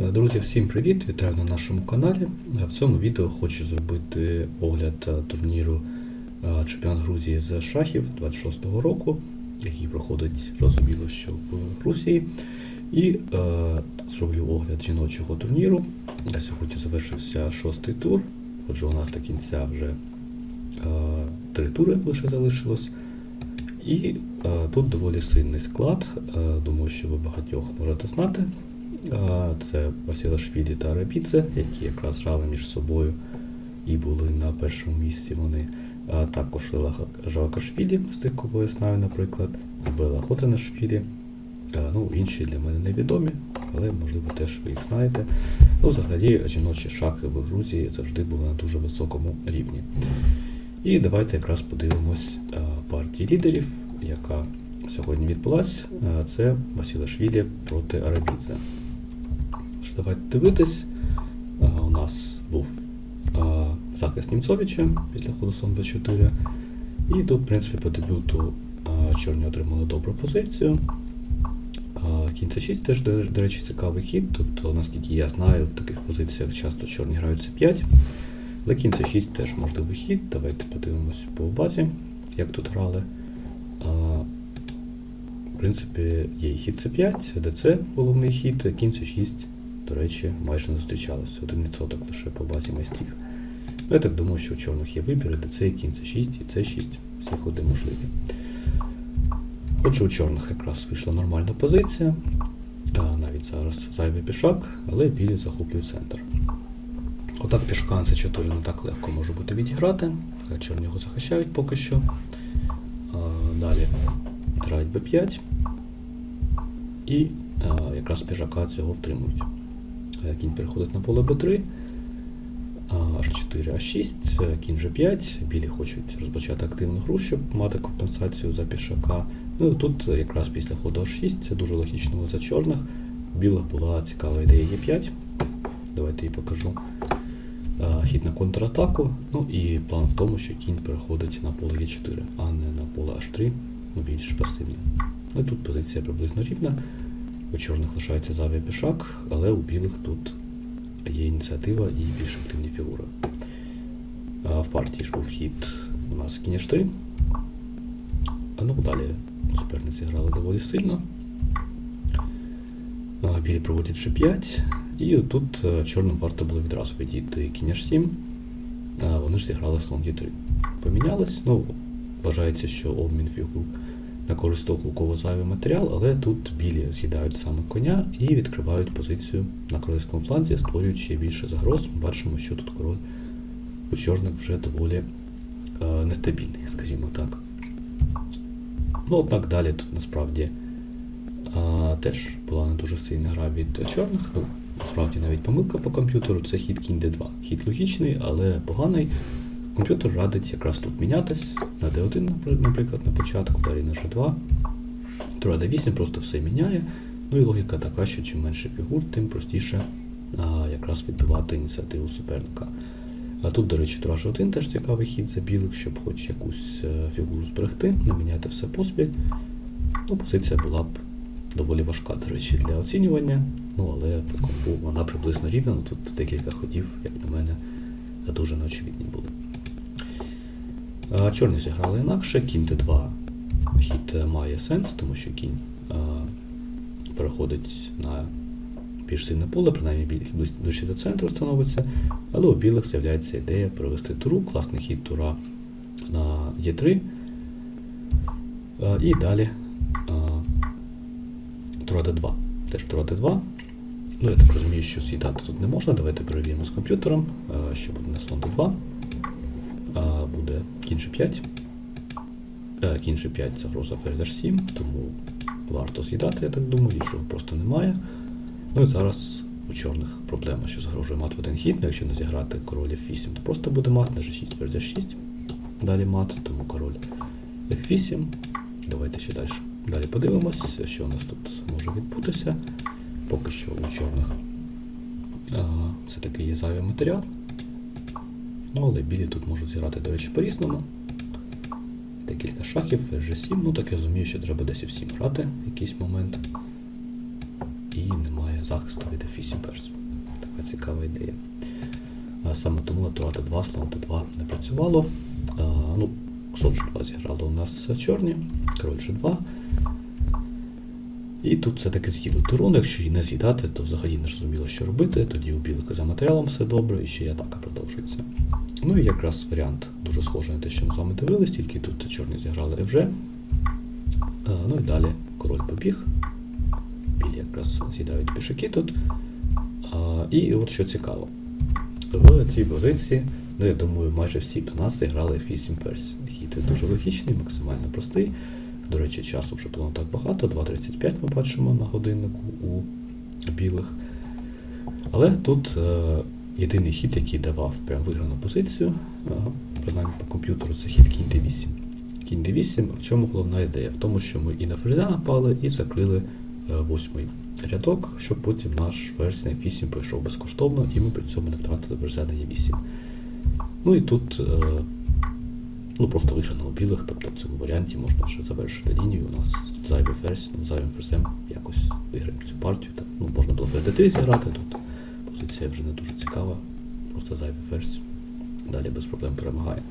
Е, Друзі, всім привіт! Вітаю на нашому каналі. Е, В цьому відео хочу зробити огляд е, турніру Чемпіонат Грузії з шахів 26-го року, який проходить розуміло, що в Грузії. І е, зроблю огляд жіночого турніру. На сьогодні завершився шостий тур. Отже, у нас до кінця вже е, три тури лише залишилось. І е, тут доволі сильний склад. Е, думаю, що ви багатьох можете знати. Це Василашвілі та Рабіце, які якраз грали між собою і були на першому місці вони. Також Лила Жавакашвілі, з тих, кого я знаю, наприклад, Бела Хотанашвілі. Ну, інші для мене невідомі, але можливо теж ви їх знаєте. Ну, взагалі, жіночі шахи в Грузії завжди були на дуже високому рівні. І давайте якраз подивимось партії лідерів, яка сьогодні відбулась. Е, Це Василашвілі проти Арабідзе. Давайте дивитись. Е, У нас був е, захист Німцовича після ходу сон Б4. І тут, в принципі, по дебюту е, чорні отримали добру позицію. А, Кінь c 6 теж, до, речі, цікавий хід. Тобто, наскільки я знаю, в таких позиціях часто чорні грають c 5 але кінь c 6 теж можливий хід. Давайте подивимось по базі, як тут грали. А, В принципі, є хід c 5 ДЦ головний хід, кінь c 6 до речі, майже не зустрічалося. Один відсоток лише по базі майстрів. Ну, я так думаю, що у чорних є вибір, ДЦ, кінь c 6 і c 6 всі ходи можливі. Отже, у чорних якраз вийшла нормальна позиція. А, навіть зараз зайвий пішак, але білі захоплюють центр. Отак пішка на c4 не так легко може бути відіграти. а Чорні його захищають поки що. А, далі грають b5. І а, якраз пішака цього втримують. Е, Кінь переходить на поле b3. H4, A6, е, кінь G5. Білі хочуть розпочати активну гру, щоб мати компенсацію за пішака. Ну і тут якраз після ходу H6 це дуже логічно за чорних. У білих була цікава ідея Е5. Давайте її покажу. Е, Хід на контратаку. Ну і план в тому, що кінь переходить на поле Е4, а не на поле H3, ну більш пасивне. Ну і тут позиція приблизно рівна. У чорних лишається зайвий пішак, але у білих тут є ініціатива і більш активні фігури. А В партії ж був хід у нас H3. А ну далі суперниці грали доволі сильно. Білі проводять G5. І тут е, чорним варто було відразу відійти кінь H7. А Вони ж зіграли слон Е3. Помінялись. Ну, вважається, що обмін фігур на у кого зайвий матеріал, але тут білі з'їдають саме коня і відкривають позицію на королівському фланзі, створюючи ще більше загроз. Ми бачимо, що тут король у чорних вже доволі е, нестабільний, скажімо так. Ну, однак далі тут насправді а, теж була не дуже сильна гра від чорних. Ну, насправді навіть помилка по комп'ютеру це хід кінь d2. Хід логічний, але поганий. Комп'ютер радить якраз тут мінятись на d1, наприклад, на початку, далі на g2. Тура d8 просто все міняє. Ну і логіка така, що чим менше фігур, тим простіше а, якраз відбивати ініціативу суперника. А тут, до речі, тура g1 теж цікавий хід за білих, щоб хоч якусь е, фігуру зберегти, не міняти все поспіль. Ну, позиція була б доволі важка, до речі, для оцінювання. Ну, але по компу вона приблизно рівна. Ну, тут декілька ходів, як на мене, дуже неочевидні були. Чорні зіграли інакше, кінь Т2 хід е, має сенс, тому що кінь а, переходить на більш сильне поле, принаймні ближче- до центру становиться, але у білих з'являється ідея провести туру, класний хід тура на Е3. І далі тура Д2. Теж тура Д2. Ну, я так розумію, що з'їдати тут не можна. Давайте перевіримо з комп'ютером, що буде на слон Д2. А, Буде кінь G5. Е, Кінь G5 загроза ферзь 7, тому варто з'їдати, я так думаю, іншого просто немає. Ну і зараз у чорних проблема, що загрожує мат в один хід, ну, якщо не зіграти король F8, то просто буде мат на G6, ферзь 6. Далі мат, тому король F8. Давайте ще далі. Далі подивимось, що у нас тут може відбутися. Поки що у чорних це такий є зайвий матеріал. Ну, але білі тут можуть зіграти, до речі, по-різному. Декілька шахів, G7. Ну так я розумію, що треба десь F7 грати в якийсь момент. І немає захисту від F8 ферзь. Така цікава ідея. А Саме тому на тура Т2, слон Т2 не працювало. А, ну, слон G2 зіграли у нас чорні, король G2. І тут все-таки з'їли туру, якщо її не з'їдати, то взагалі не зрозуміло, що робити. Тоді у білих за матеріалом все добре, і ще й атака продовжується. Ну і якраз варіант дуже схожий на те, що ми з вами дивились, тільки тут чорні зіграли FG. Ну і далі король побіг. Білі якраз з'їдають пішаки тут. І от що цікаво. В цій позиції, ну я думаю, майже всі 15 грали F8 ферзь. Хід дуже логічний, максимально простий. До речі, часу вже було не так багато, 2.35 ми бачимо на годиннику у білих. Але тут е, єдиний хід, який давав прям виграну позицію, е, принаймні по комп'ютеру, це хід кінь d8. Кінь d8, в чому головна ідея? В тому, що ми і на ферзя напали, і закрили е, восьмий рядок, щоб потім наш ферзь на f8 пройшов безкоштовно, і ми при цьому не втратили ферзя на e8. Ну і тут е, ну, просто виграно білих, тобто в цьому варіанті можна ще завершити лінію. У нас зайвий ферзь, ну, зайвим ферзем якось виграємо цю партію. Так, ну, можна було ферзь d3 зіграти, тут позиція вже не дуже цікава, просто зайвий ферзь. Далі без проблем перемагає.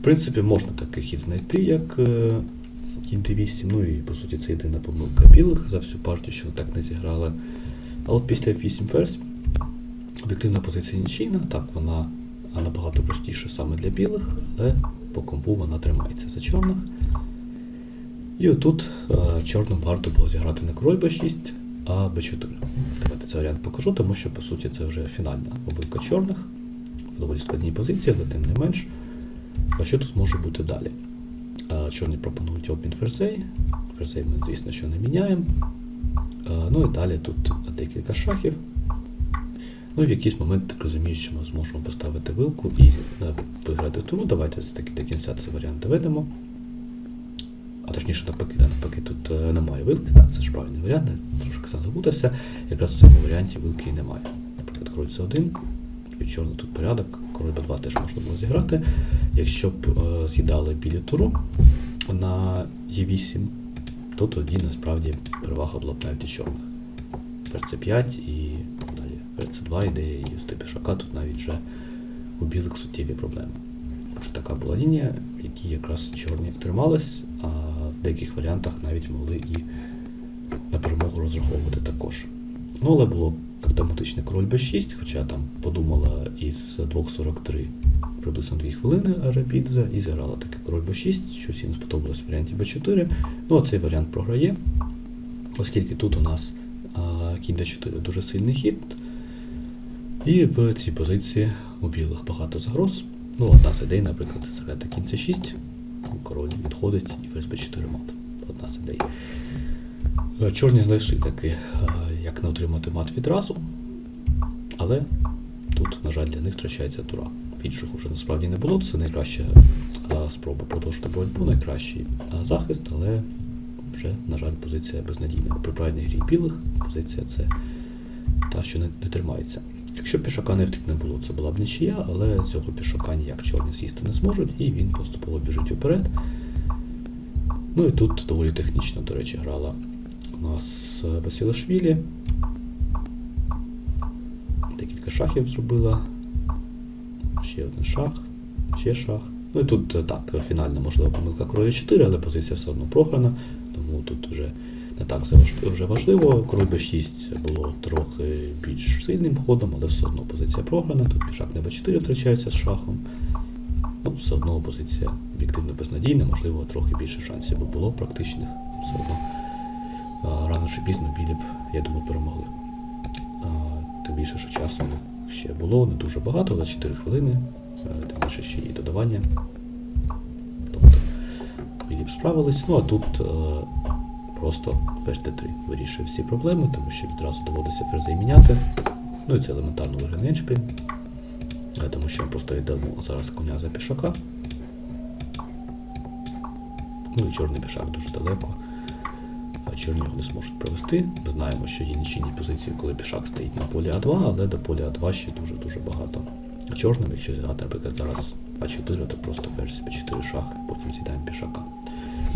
В принципі, можна такий хід знайти, як е, кінь d8, ну і по суті це єдина помилка білих за всю партію, що так не зіграли. А от після f8 ферзь об'єктивна позиція нічийна, так вона набагато простіше саме для білих, але по компу вона тримається за чорних. І отут е, чорним варто було зіграти не король b6, а b4. Давайте цей варіант покажу, тому що по суті це вже фінальна побивка чорних. В доволі складній позиції, але тим не менш. А що тут може бути далі? Е, Чорні пропонують обмін ферзей. Ферзей ми, звісно, що не міняємо. Е, Ну і далі тут декілька шахів. Ну в якийсь момент так розумію, що ми зможемо поставити вилку і е, виграти туру. Давайте все-таки до кінця цей варіант доведемо. А точніше, навпаки, навпаки, тут е, немає вилки, так, це ж правильний варіант, я трошки сам забутався. Якраз в цьому варіанті вилки і немає. Наприклад, король С1, і чорний тут порядок, король Б2 теж можна було зіграти. Якщо б е, з'їдали білі туру на Е8, то тоді насправді перевага була б навіть і чорних. Ферзь 5 і далі ферзь 2 ідея і з пішака тут навіть вже у білих суттєві проблеми. Отже, така була лінія, в якій якраз чорні тримались, а в деяких варіантах навіть могли і на перемогу розраховувати також. Ну, але було автоматичний король b6, хоча там подумала із 2.43 приблизно 2 хвилини Арабідзе і зіграла таки король b6, щось не сподобалось в варіанті b4. Ну, а цей варіант програє, оскільки тут у нас кінь d4 дуже сильний хід. І в цій позиції у білих багато загроз. Ну, одна з ідей, наприклад, зіграти кінь c6, король відходить і ферзь b4 мат. Одна з ідей. Е, Чорні знайшли таки, е, як не отримати мат відразу, але тут, на жаль, для них втрачається тура. Інших вже насправді не було, це найкраща е, спроба продовжити боротьбу, найкращий захист, але вже, на жаль, позиція безнадійна. При правильній грі білих позиція це та, що не, не тримається. Якщо пішака не втік не було, це була б нічия, але цього пішака ніяк чорні з'їсти не зможуть, і він поступово біжить уперед. Ну і тут доволі технічно, до речі, грала у нас е, Басілашвілі. Декілька шахів зробила. Ще один шах, ще шах. Ну і тут е, так, фінальна можлива помилка короля 4, але позиція все одно програна, тому тут вже не так заваж- вже важливо. Король b6 було трохи більш сильним ходом, але все одно позиція програна. Тут пішак на b4 втрачається з шахом. Ну, все одно позиція об'єктивно безнадійна, можливо, трохи більше шансів би було практичних. Все одно рано чи пізно білі б, я думаю, перемогли. Тим більше, що часу ще було не дуже багато, 24 хвилини, е, тим більше ще і додавання. Тобто білі б справились. Ну а тут просто ферзь d3 вирішує всі проблеми, тому що відразу доводиться ферзей міняти. Ну і це елементарно виграний еншпіль. Тому що ми просто йдемо зараз коня за пішака. Ну і чорний пішак дуже далеко. А чорні його не зможуть провести. Ми знаємо, що є нічийні позиції, коли пішак стоїть на полі А2, але до поля А2 ще дуже-дуже багато. Чорним, якщо зіграти, наприклад, зараз А4, то просто ферзь Б4 шах, потім з'їдаємо пішака.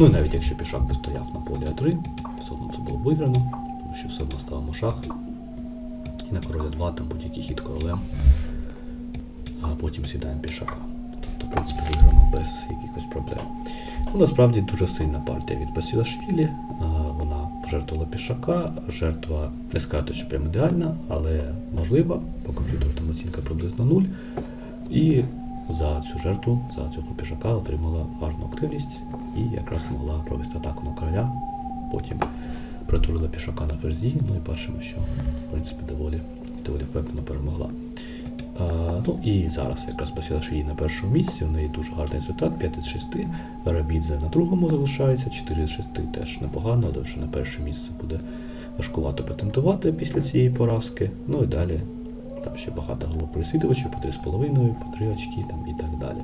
Ну і навіть якщо пішак би стояв на полі А3, все одно це було б виграно, тому що все одно ставимо шах, І на короля 2 там будь-який хід королем, а потім сідаємо пішака. Тобто, в принципі, виграно без якихось проблем. Ну, насправді дуже сильна партія від Басілашвілі. Вона пожертвувала пішака. Жертва не сказати, що прям ідеальна, але можлива. По комп'ютеру там оцінка приблизно 0. І за цю жертву, за цього пішака отримала гарну активність і якраз могла провести атаку на короля. Потім притворила пішака на ферзі, ну і бачимо, що в принципі доволі, доволі впевнено перемогла. А, ну і зараз якраз Басілашвілі на першому місці, у неї дуже гарний результат, 5 із 6. Рабідзе на другому залишається, 4 з 6 теж непогано, але вже на перше місце буде важкувато претендувати після цієї поразки. Ну і далі там ще багато груп переслідувачів, по 3,5, по 3 очки там, і так далі.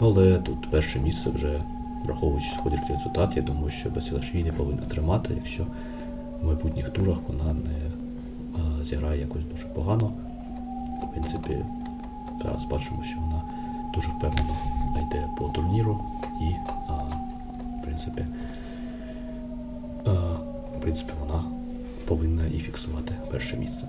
Ну, але тут перше місце вже, враховуючи сходять результат, я думаю, що Басілашвілі повинна тримати, якщо в майбутніх турах вона не а, зіграє якось дуже погано. В принципі, зараз бачимо, що вона дуже впевнено йде по турніру і, а, в принципі, а, в принципі, вона повинна і фіксувати перше місце.